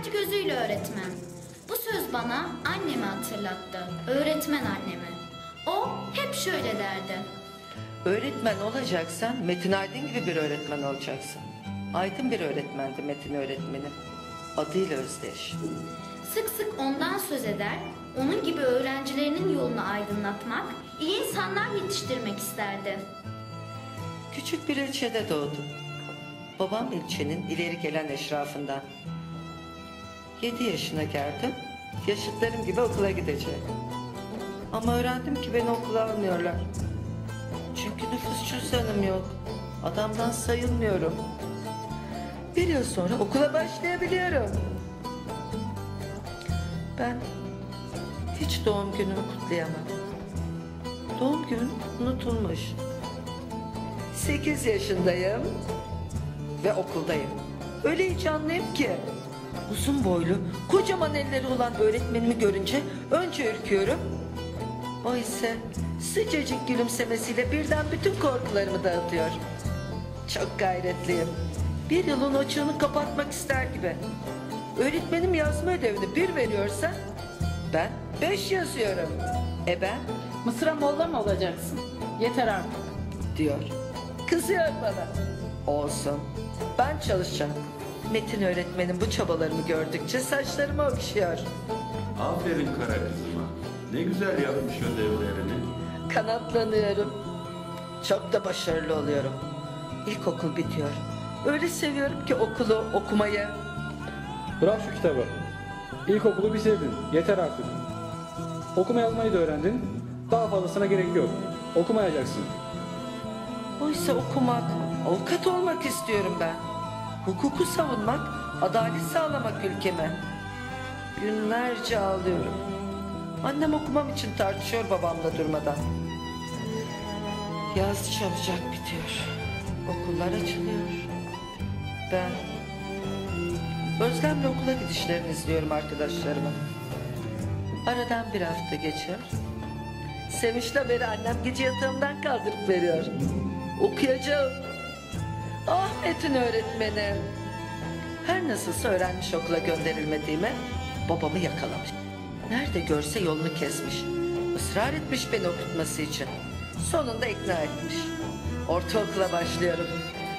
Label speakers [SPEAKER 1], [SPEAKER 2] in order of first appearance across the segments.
[SPEAKER 1] öğrenci gözüyle öğretmen. Bu söz bana annemi hatırlattı. Öğretmen annemi. O hep şöyle derdi.
[SPEAKER 2] Öğretmen olacaksan Metin Aydın gibi bir öğretmen olacaksın. Aydın bir öğretmendi Metin öğretmenim. Adıyla özdeş.
[SPEAKER 1] Sık sık ondan söz eder, onun gibi öğrencilerinin yolunu aydınlatmak, iyi insanlar yetiştirmek isterdi.
[SPEAKER 2] Küçük bir ilçede doğdum. Babam ilçenin ileri gelen eşrafından. Yedi yaşına geldim. Yaşıtlarım gibi okula gideceğim. Ama öğrendim ki beni okula almıyorlar. Çünkü nüfus cüzdanım yok. Adamdan sayılmıyorum. Bir yıl sonra okula başlayabiliyorum. Ben hiç doğum günümü kutlayamam. Doğum günüm unutulmuş. 8 yaşındayım ve okuldayım. Öyle heyecanlıyım ki. Uzun boylu, kocaman elleri olan öğretmenimi görünce önce ürküyorum. O ise sıcacık gülümsemesiyle birden bütün korkularımı dağıtıyor. Çok gayretliyim. Bir yılın açığını kapatmak ister gibi. Öğretmenim yazma ödevini bir veriyorsa ben beş yazıyorum. E ben
[SPEAKER 3] Mısır'a molla mı olacaksın? Yeter artık.
[SPEAKER 2] diyor. Kızıyor bana. Olsun. Ben çalışacağım. Metin öğretmenim bu çabalarımı gördükçe saçlarımı okşuyor.
[SPEAKER 4] Aferin kara kızıma. Ne güzel yapmış ödevlerini.
[SPEAKER 2] Kanatlanıyorum. Çok da başarılı oluyorum. İlkokul bitiyor. Öyle seviyorum ki okulu, okumayı.
[SPEAKER 5] Bırak şu kitabı. İlkokulu bitirdin. Yeter artık. Okuma yazmayı da öğrendin. Daha fazlasına gerek yok. Okumayacaksın.
[SPEAKER 2] Oysa okumak, avukat olmak istiyorum ben. Hukuku savunmak, adalet sağlamak ülkeme. Günlerce ağlıyorum. Annem okumam için tartışıyor babamla durmadan. Yaz çabucak bitiyor. Okullar açılıyor. Ben özlemle okula gidişlerini izliyorum arkadaşlarımın. Aradan bir hafta geçiyor. Sevinçle beri annem gece yatağımdan kaldırıp veriyor. Okuyacağım. Ah Metin öğretmenim. Her nasılsa öğrenmiş okula gönderilmediğime babamı yakalamış. Nerede görse yolunu kesmiş. Israr etmiş beni okutması için. Sonunda ikna etmiş. Ortaokula başlıyorum.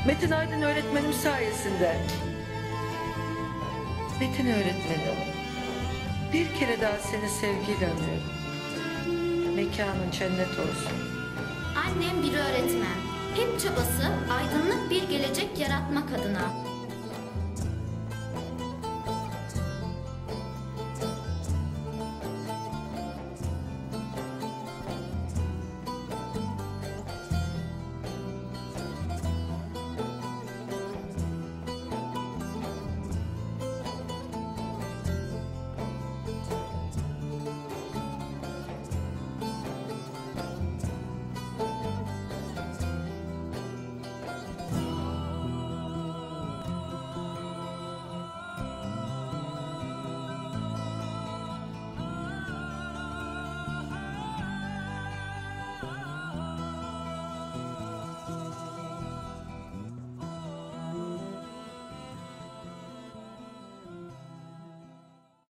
[SPEAKER 2] Metin Aydın öğretmenim sayesinde. Metin öğretmenim. Bir kere daha seni sevgiyle anıyorum. Mekanın cennet olsun.
[SPEAKER 1] Annem bir öğretmen. Hep çabası aydınlık bir gelecek まあ、かとな。